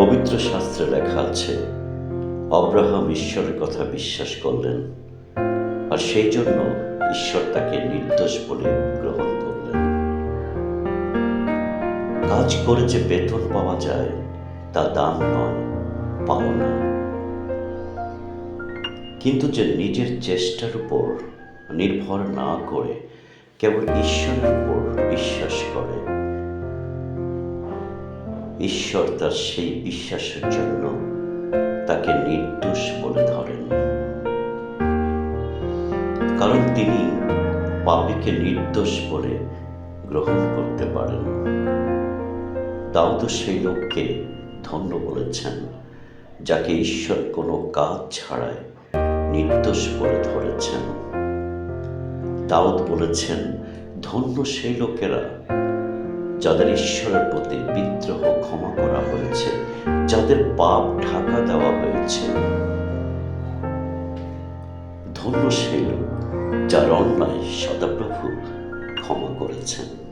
পবিত্র শাস্ত্রে লেখা আছে, অব্রাহাম ঈশ্বরের কথা বিশ্বাস করলেন আর সেই জন্য ঈশ্বর তাকে নির্দোষ বলে গ্রহণ করলেন। কাজ করে যে বেতন পাওয়া যায়, তা দান নয়, পাওনা কিন্তু যে নিজের চেষ্টার উপর নির্ভর না করে কেবল ঈশ্বরের উপর বিশ্বাস করে ঈশ্বর তার সেই বিশ্বাসের জন্য তাকে নির্দোষ বলে ধরেন। কারণ তিনি পাপীকে নির্দোষ বলে গ্রহণ করতে পারেন। দাউদ সেই লোককে ধন্য বলেছেন, যাকে ঈশ্বর কোনো কাজ ছাড়াই নির্দোষ বলে ধরেছেন। দাউদ বলেছেন, ধন্য সেই লোকেরা যাদের ঈশ্বরের প্রতি বিদ্রোহ ক্ষমা করা হয়েছে, যাদের পাপ ঢাকা দেওয়া হয়েছে। ধন্য সেই লোক যার অন্যায় সদাপ্রভু ক্ষমা করেছেন।